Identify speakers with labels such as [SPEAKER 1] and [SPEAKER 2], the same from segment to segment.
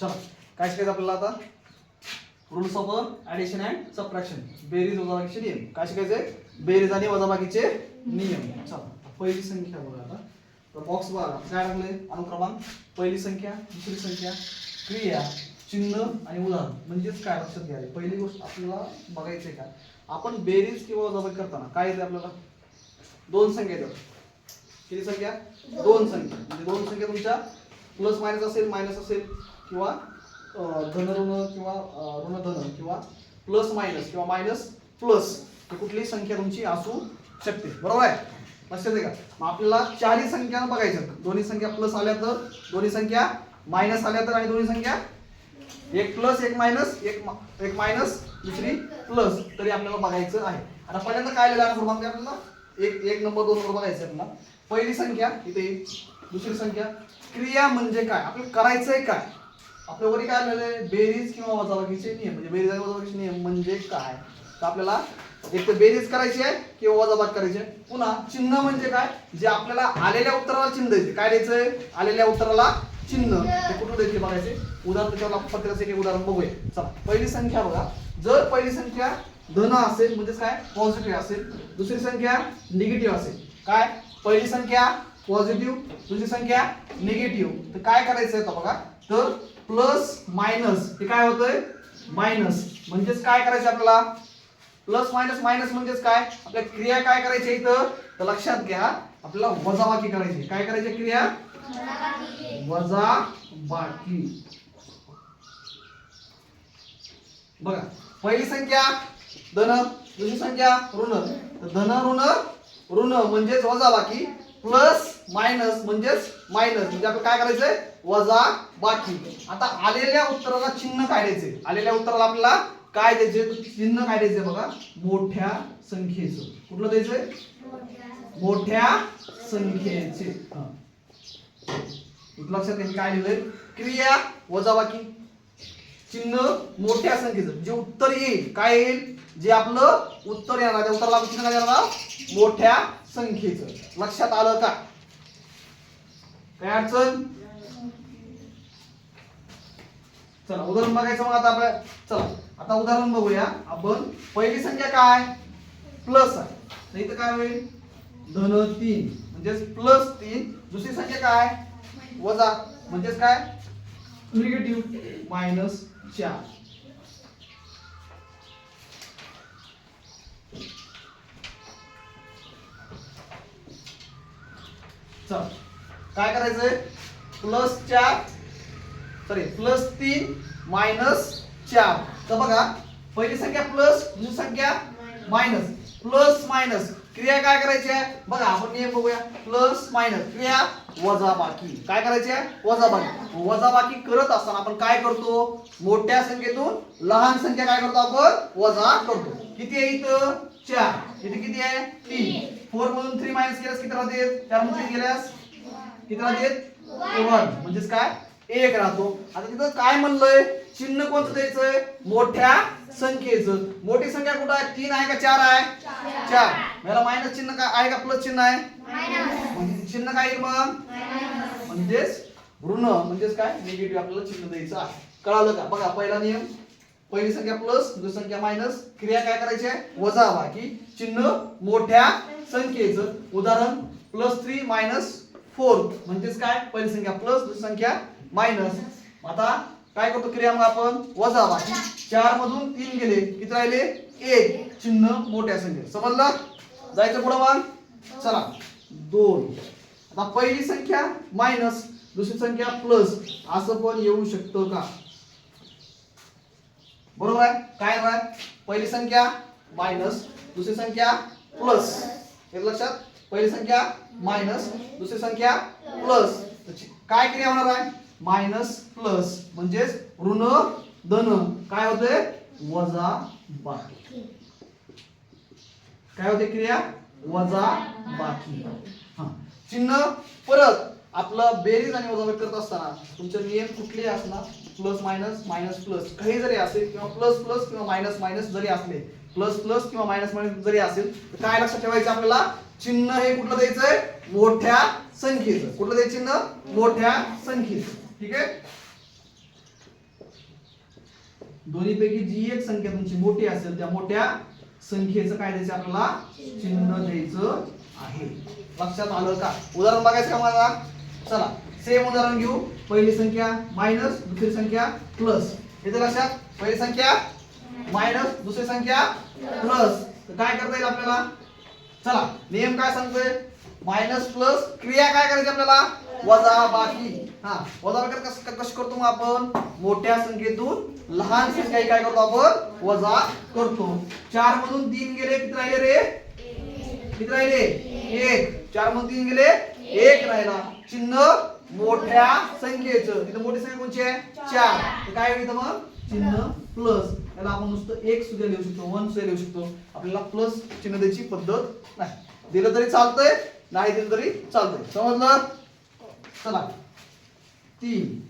[SPEAKER 1] चला काय शिकायचं आपल्याला आता? Rules of addition and subtraction बेरीज वजाबाकीचे नियम. काय शिकायचे बेरीज आणि वजाबाकीचे नियम. चला पहिली संख्या बघा आता. तर बॉक्स बघा काय टाकले अनुक्रमांक. पहिली संख्या दुसरी संख्या क्रिया चिन्ह आणि उदाहरण. म्हणजेच काय लक्षात घ्यावे पहिली गोष्ट आपल्याला बघायचं आहे का? आपण बेरीज किंवा वजाबाकी करताना काय येते आपल्याला? दोन संख्या येतात. किती संख्या? दोन संख्या. म्हणजे दोन संख्या तुमच्या प्लस मायनस असेल मायनस असेल. किंवा धनऋण ऋण किंवा ऋणधन ऋण धन किंवा प्लस मायनस किंवा मायनस प्लस ही कुठलीही संख्या तुमची असू शकते. बरोबर आहे? लक्षात आहे का मग आपल्याला चारही संख्या बघायच्या दोन्ही संख्या प्लस आल्या तर दोन्ही संख्या मायनस आल्या तर आणि दोन्ही संख्या एक प्लस एक मायनस एक मा- एक मायनस दुसरी प्लस तरी आपल्याला बघायचं आहे. आता पहिल्यांदा काय लिहिलं आहे क्रमांक आपल्याला? एक एक नंबर दोन नंबर बघायचं आहे आपल्याला. पहिली संख्या इथे दुसरी संख्या. क्रिया म्हणजे काय? आपल्याला करायचंय काय? आपल्या वरी काय आलेलं बेरीज किंवा वजाबाकीचे नियम. म्हणजे बेरीज आणि वजाबाकीचे नियम म्हणजे काय? तर आपल्याला एक तर बेरीज करायची आहे किंवा वजाबाद करायची आहे. पुन्हा चिन्ह म्हणजे काय? जे आपल्याला आलेल्या उत्तराला चिन्ह द्यायचे. काय द्यायचंय आलेल्या उत्तराला चिन्ह. ते कुठून द्यायचे बघायचे? उदाहरण त्याच्यावर आपण एक उदाहरण बघूया. चला पहिली संख्या बघा. जर पहिली संख्या धन असेल म्हणजेच काय? पॉझिटिव्ह असेल. दुसरी संख्या निगेटिव्ह असेल. काय? पहिली संख्या पॉझिटिव्ह दुसरी संख्या निगेटिव्ह तर काय करायचं आहे बघा? तर प्लस मायनस. हे काय होतंय? मायनस. म्हणजेच काय करायचं आपल्याला? प्लस मायनस मायनस म्हणजेच काय? आपल्या क्रिया काय करायच्या इथं? तर लक्षात घ्या आपल्याला वजाबाकी करायची काय करायची क्रिया? वजा बाकी बघा पहिली संख्या धन. दुसरी संख्या ऋण. तर धन ऋण ऋण म्हणजेच वजा बाकी प्लस मायनस म्हणजेच मायनस. म्हणजे आपण काय करायचंय? वजा बाकी. आता आलेल्या उत्तराला चिन्ह काय आलेल्या उत्तराला आपल्याला काय द्यायचे चिन्ह काय द्यायचे बघा. मोठ्या संख्येचं. कुठलं द्यायचंय? मोठ्या संख्येचे. लक्षात येईल? काय लिहिलंय? क्रिया वजाबाकी चिन्ह मोठ्या संख्येचं. जे उत्तर येईल काय येईल? जे आपलं उत्तर येणार त्या उत्तराला चिन्ह काय मोठ्या संख्येचं. लक्षात आलं का? काय अडचण? चला उदाहरण बघायचं मग आता आपल्या चला आता उदाहरण बघूया आपण. पहिली संख्या काय? प्लस आहे. तर इथं काय होईल? धन तीन. म्हणजेच प्लस तीन. दुसरी संख्या काय? वजा. म्हणजेच काय? निगेटिव्ह मायनस चार. चल. काय करायचंय? प्लस चार. सॉरी प्लस तीन मायनस चार. तर बघा पहिली संख्या प्लस दुसरी संख्या मायनस प्लस मायनस क्रिया काय करायची आहे? बघा आपण नियम बघूया. प्लस मायनस क्रिया वजा बाकी काय करायची आहे वजा बाकी वजा बाकी करत असताना आपण काय करतो? मोठ्या संख्येतून लहान संख्या काय करतो आपण? वजा करतो. किती आहे इथं? चार. इथे किती आहे? तीन. फोर मधून थ्री मायनस केल्यास किती राहते? चार मधून तीन गेल्यास किती राहते? वन म्हणजेच काय? एक राहतो. आता तिथं काय म्हणलंय? चिन्ह कोणतं द्यायचंय? मोठ्या संख्येचं. मोठी संख्या कुठं आहे? तीन आहे का चार आहे? चार. याला मायनस चिन्ह काय आहे का प्लस चिन्ह आहे? चिन्ह काय येईल मग? म्हणजेच ऋण म्हणजेच काय? निगेटिव्ह आपल्याला चिन्ह द्यायचं आहे. कळालं का? बघा पहिला नियम. पहिली संख्या प्लस दुसरी संख्या मायनस क्रिया काय करायची आहे? वजा बाकी चिन्ह मोठ्या संख्येचं. उदाहरण प्लस थ्री मायनस फोर म्हणजेच काय? पहिली संख्या प्लस दुसरी संख्या मायनस आता काय करतो क्रिया मग आपण? वजा बाकी चार मधून तीन गेले. किती राहिले? एक. चिन्ह मोठ्या संख्येत समजलं? जायचं पुढं मग? चला. दोन. आता पहिली संख्या मायनस दुसरी संख्या प्लस असं पण येऊ शकतं का? बरोबर आहे? काय आहे? पहिली संख्या मायनस दुसरी संख्या प्लस हे लक्षात? पहिली संख्या मायनस दुसरी संख्या प्लस काय क्रिया होणार आहे? मायनस प्लस म्हणजेच ऋण धन. काय होते वजा बाकी. काय होते क्रिया? वजा बाकी. हा. चिन्ह परत आपलं बेरीज आणि वजाबाकी करत असताना तुमचे नियम कुठले असणार? Plus minus minus plus. काही जरी असेल किंवा प्लस प्लस किंवा मायनस मायनस जरी असले प्लस प्लस किंवा मायनस मायनस जरी असेल तर काय लक्षात ठेवायचं आपल्याला? चिन्ह हे कुठलं द्यायचंय? मोठ्या संख्येचं. कुठलं द्यायचं चिन्ह? मोठ्या संख्येचं. ठीक आहे? दोन्हीपैकी जी एक संख्या तुमची मोठी असेल त्या मोठ्या संख्येचं काय द्यायचं आपल्याला? चिन्ह द्यायचं. आहे. लक्षात आलं का? उदाहरण बघायचं का मला? चला सेम उदाहरण घेऊ. पहिली संख्या मायनस दुसरी संख्या प्लस येते लक्षात? पहिली संख्या मायनस दुसरी संख्या प्लस काय करता येईल आपल्याला? चला नियम काय सांगतोय? मायनस प्लस क्रिया काय करायची आपल्याला? वजा बाकी. हा वजा बाकी कसं कशी करतो मग आपण? मोठ्या संख्येतून लहान संख्या काय करतो आपण? वजा करतो. चार मधून तीन गेले किती राहिले रे? किती राहिले? एक. चार मग तीन गेले? एक राहिला. चिन्ह मोठ्या संख्येचं. तिथं मोठी संख्या कोणची आहे? चार. काय होईल मग? चिन्ह प्लस त्याला आपण नुसतं एक सुद्धा लिहू शकतो वन सुद्धा लिहू शकतो. आपल्याला प्लस चिन्ह द्यायची पद्धत नाही. दिलं तरी चालतंय नाही दिलं तरी चालतंय. समजलं? चला. तीन.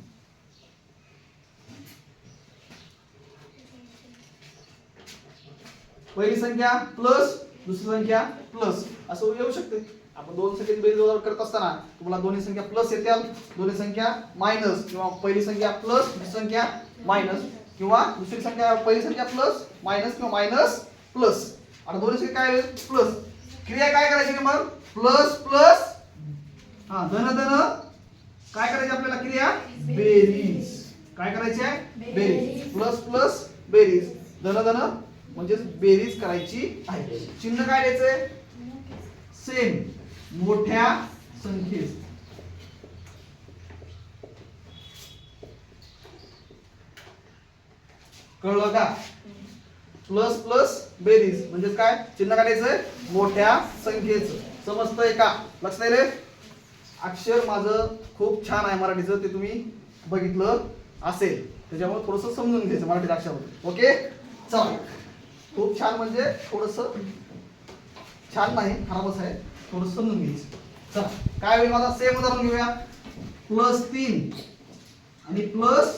[SPEAKER 1] पहिली संख्या प्लस दुसरी संख्या प्लस असं येऊ शकते. आपण दोन संख्येची बेरीज करत असताना तुम्हाला दोन्ही संख्या प्लस येतील दोन्ही संख्या मायनस किंवा पहिली संख्या प्लस दुसरी संख्या मायनस किंवा दुसरी संख्या पहिली संख्या प्लस मायनस किंवा मायनस प्लस आता दोन्ही संख्या काय प्लस क्रिया काय करायची मग प्लस प्लस हा धन धन. काय करायची आपल्याला क्रिया? बेरीज काय करायची आहे? बेरीज प्लस प्लस बेरीज धन धन. म्हणजेच बेरीज करायची आहे. चिन्ह काय द्यायचंय? सेम. मोठ्या संख्येस कळलं का? प्लस प्लस बेरीज. म्हणजे काय? चिन्ह काढायचंय मोठ्या संख्येचं समजतंय का? लक्षात रे अक्षर माझं खूप छान आहे मराठीचं ते तुम्ही बघितलं असेल. त्याच्यामुळे थोडस समजून घ्यायचं मराठी अक्षरामध्ये. ओके? चला. खूप छान म्हणजे थोडस छान नाही खराबच आहे. थोडस समजून घ्यायचं चला काय होईल माझा सेम उदाहरण घेऊया. प्लस तीन आणि प्लस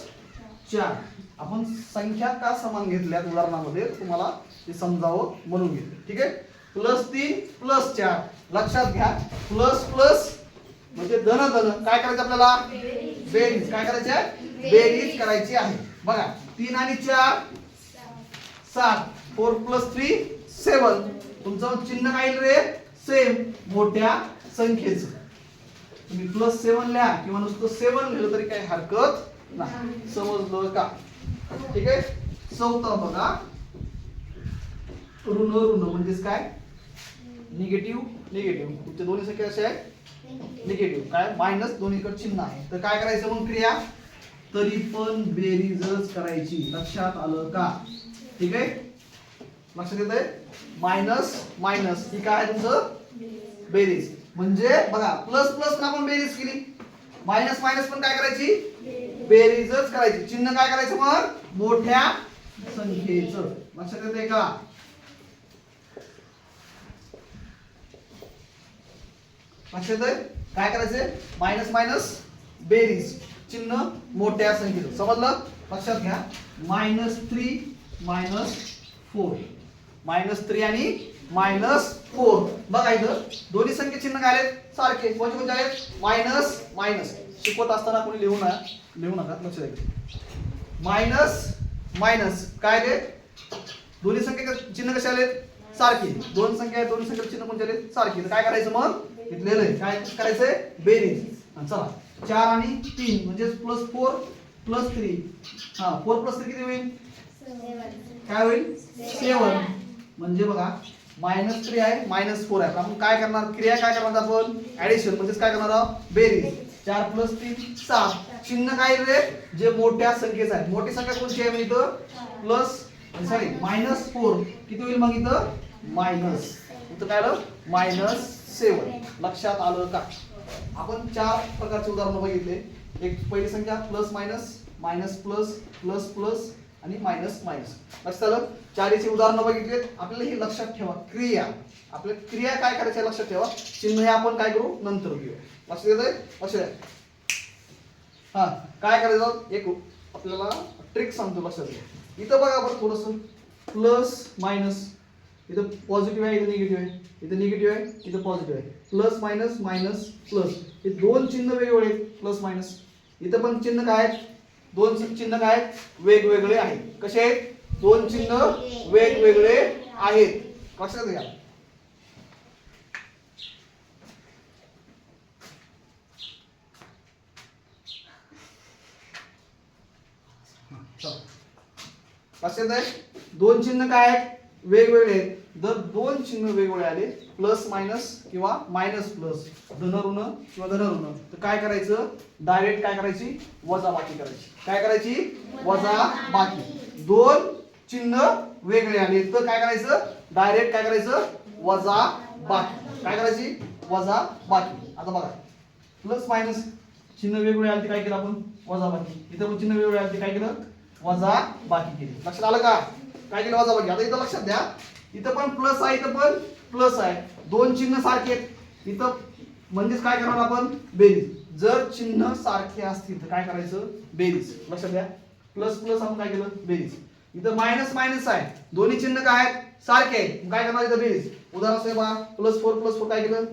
[SPEAKER 1] चार. आपण संख्या का समान घेतल्या उदाहरणामध्ये? तुम्हाला ते समजावं म्हणून घेतलं ठीक आहे? प्लस तीन प्लस चार. लक्षात घ्या. प्लस प्लस म्हणजे धन धन. काय करायचं आपल्याला? बेरीज काय करायची? आहे बेरीज करायची आहे. बघा तीन आणि चार सात. Four plus three seven. तुमचं चिन्ह काय रे? सेम. मोठ्या संख्येचं. तुम्ही प्लस सेवन लिहा किंवा नुसतं सेवन लिहिलं तरी काही हरकत नाही. समजलं का? ठीक आहे? चौथा बघा. ऋण ऋण म्हणजेच काय? निगेटिव्ह निगेटिव्ह तुमचे दोन्ही संख्या कशा आहेत. निगेटिव्ह काय? मायनस दोन्हीकडे चिन्ह आहे. तर काय करायचं मग क्रिया? तरी पण बेरीजच करायची. लक्षात आलं का? ठीक आहे? लक्षात येत आहे मायनस मायनस. ही काय आहे तुमचं? बेरीज. म्हणजे बघा प्लस प्लस आपण बेरीज केली. मायनस मायनस पण काय करायची? बेरीजच करायची. चिन्ह काय करायचं मग? मोठ्या संख्येचं. लक्षात येते का? लक्षात आहे काय करायचंय? मायनस मायनस बेरीज. चिन्ह मोठ्या संख्येचं. समजलं? लक्षात घ्या. Minus three minus four minus three आणि मायनस फोर. बघा इथं दोन्ही संख्या चिन्ह काय आहेत? सारखे. कोणते कोणते आहेत? Minus minus. शिकवत असताना कोणी लिहू नका लिहू नका लक्षात द्या. Minus minus. काय रे? दोन्ही संख्या चिन्ह कसे आले सारखे. दोन संख्या आहेत दोन्ही संख्या चिन्ह कोणते आले सारखे. काय करायचं मग? इथलेलं आहे काय करायचंय? बेरीज चला. चार आणि तीन. म्हणजे प्लस फोर प्लस थ्री हा फोर प्लस थ्री किती होईल? काय होईल? सेवन म्हणजे बघा मायनस थ्री आहे मायनस फोर आहे. आपण काय करणार? क्रिया काय करणार आपण? ऍडिशन म्हणजेच काय करणार? आहोत बेरीज चार प्लस तीन सात चिन्ह काय रे? जे मोठ्या संख्येचं आहे. मोठी संख्या कोणती आहे मग इथं? प्लस सॉरी मायनस फोर किती होईल मग इथं? मायनस इथं काय आलं? मायनस सेवन लक्षात आलं का? आपण चार प्रकारचे उदाहरणं बघितले. एक पहिली संख्या plus minus minus plus plus plus आणि मायनस मायनस लक्षात आलं? चारीची उदाहरणं बघितलेत. आपल्याला हे लक्षात ठेवा. क्रिया. आपल्या क्रिया काय करायच्या लक्षात ठेवा. चिन्ह हे आपण काय करू? नंतर घेऊ. लक्षात येत आहे? लक्षात हा काय करायचं? एक आपल्याला ट्रिक सांगतो लक्षात घ्या. इथं बघा बरं थोडस. प्लस मायनस इथं पॉझिटिव्ह आहे इथं निगेटिव्ह आहे. इथं निगेटिव्ह आहे इथं पॉझिटिव्ह आहे. प्लस मायनस मायनस प्लस हे दोन चिन्ह वेगवेगळे आहेत. प्लस मायनस इथं पण चिन्ह काय आहेत? दोन चिन्ह काय आहेत? वेगवेगळे आहेत. कसे आहेत? दोन चिन्ह वेगवेगळे आहेत. लक्षात घ्या. चला. लक्षात आहे? दोन चिन्ह काय आहेत? वेगवेगळे आहेत. जर दोन चिन्ह वेगवेगळे आले प्लस मायनस किंवा मायनस प्लस धन ऋण किंवा धन ऋण तर काय करायचं? डायरेक्ट काय करायची? वजा बाकी करायची. काय करायची? वजा बाकी दोन चिन्ह वेगळे आले इथं काय करायचं? डायरेक्ट काय करायचं? वजा बाकी. काय करायची? वजा बाकी. आता बघा. प्लस मायनस चिन्ह वेगवेगळे आले ते काय केलं आपण? वजा बाकी. इथं पण चिन्ह वेगवेगळे आले ते काय केलं? वजा बाकी केले. लक्षात आलं का? काय केलं? वजा बाकी. आता इथं लक्षात द्या. इथं पण प्लस आहे इथं पण प्लस आहे. दोन चिन्ह सारखे आहेत. इथं म्हणजेच काय करणार आपण? बेरीज. जर चिन्ह सारखे असतील तर काय करायचं? बेरीज. लक्षात द्या. प्लस प्लस आपण काय केलं? बेरीज. इथं मायनस मायनस आहे. दोन्ही चिन्ह काय आहेत? सारखे आहेत. काय करणार इथं बेरीज उदाहरण असं बघा प्लस फोर प्लस फोर काय केलं?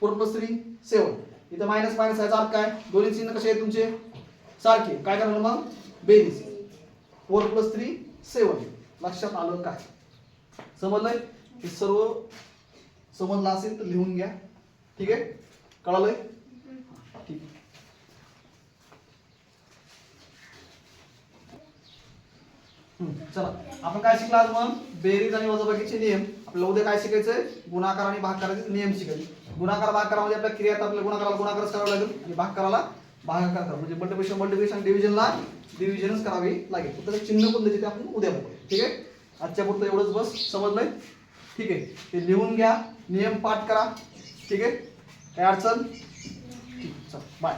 [SPEAKER 1] फोर प्लस थ्री सेवन इथं मायनस मायनस आहे. सारखं काय दोन्ही चिन्ह कसे आहेत तुमचे? सारखे. काय करणार मग? बेरीज फोर प्लस थ्री सेवन लक्षात आलं काय समजलंय? हे सर्व समजलं असेल तर लिहून घ्या. ठीक आहे? कळालंय ठीक हम्म, चला. आपण काय शिकला आज मग? बेरीज आणि वजाबाकीचे नियम. आपल्याला उद्या काय शिकायचंय? गुणाकार आणि भागाकाराचे नियम शिकायचे. गुणाकार भागाकारामध्ये म्हणजे आपल्या क्रियात आपल्याला गुणाकाराला गुणाकारच करावा लागेल. म्हणजे आणि भागाकाराला भागाकार करा म्हणजे मल्टिप्लिकेशन मल्टिप्लिकेशन डिव्हिजनला डिव्हिजनच करावी लागेल. तर चिन्ह कोणतं ते आपण उद्या बघूया. ठीक आहे? आजच्या पुरतं एवढंच बस. समजलंय? ठीक आहे. ते लिहून घ्या. नियम पाठ करा. ठीक आहे? काय अडचण? ठीक चल. बाय